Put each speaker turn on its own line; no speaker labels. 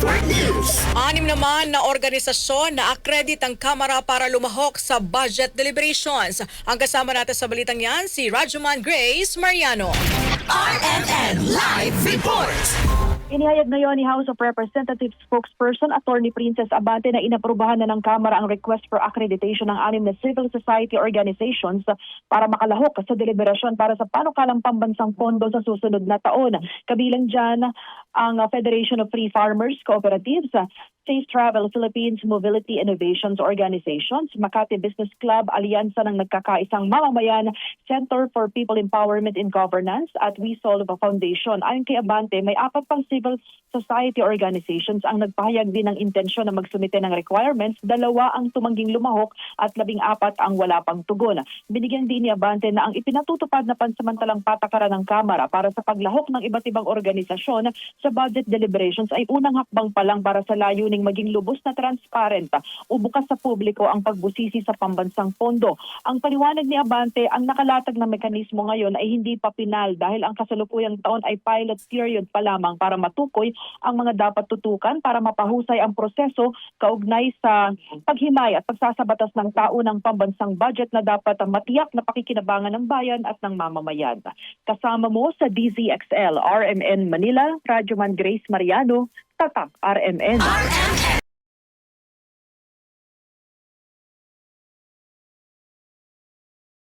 Network News.
Anim naman na organisasyon na accredit ang Kamara para lumahok sa budget deliberations. Ang kasama natin sa balitang yan, si Rajuman Grace Mariano.
RMN Live Report.
Inihayag ngayon ni House of Representatives spokesperson Attorney Princess Abate na inaprubahan na ng Kamara ang request for accreditation ng anim na civil society organizations para makalahok sa deliberasyon para sa panukalang pambansang pondo sa susunod na taon. Kabilang dyan ang Federation of Free Farmers Cooperatives, Safe Travel Philippines Mobility Innovations Organizations, Makati Business Club, Alyansa ng Nagkakaisang Mamamayan, Center for People Empowerment in Governance at We Solve Foundation. Ayon kay Abante, may apat pang civil society organizations ang nagpahayag din ng intensyon na magsumite ng requirements, dalawa ang tumangging lumahok at labing apat ang wala pang tugon. Binigyan din ni Abante na ang ipinatutupad na pansamantalang patakaran ng Kamara para sa paglahok ng iba't ibang organisasyon sa budget deliberations ay unang hakbang pa lang para sa layuning maging lubos na transparent o bukas sa publiko ang pagbusisi sa pambansang pondo. Ang paliwanag ni Abante, ang nakalatag na mekanismo ngayon ay hindi pa pinal dahil ang kasalukuyang taon ay pilot period pa lamang para matukoy ang mga dapat tutukan para mapahusay ang proseso kaugnay sa paghimay at pagsasabatas ng taunang pambansang budget na dapat matiyak na pakikinabangan ng bayan at ng mamamayan. Kasama mo sa DZXL, RMN Manila, Radyoman Grace Mariano, Tatak RMN.
RMN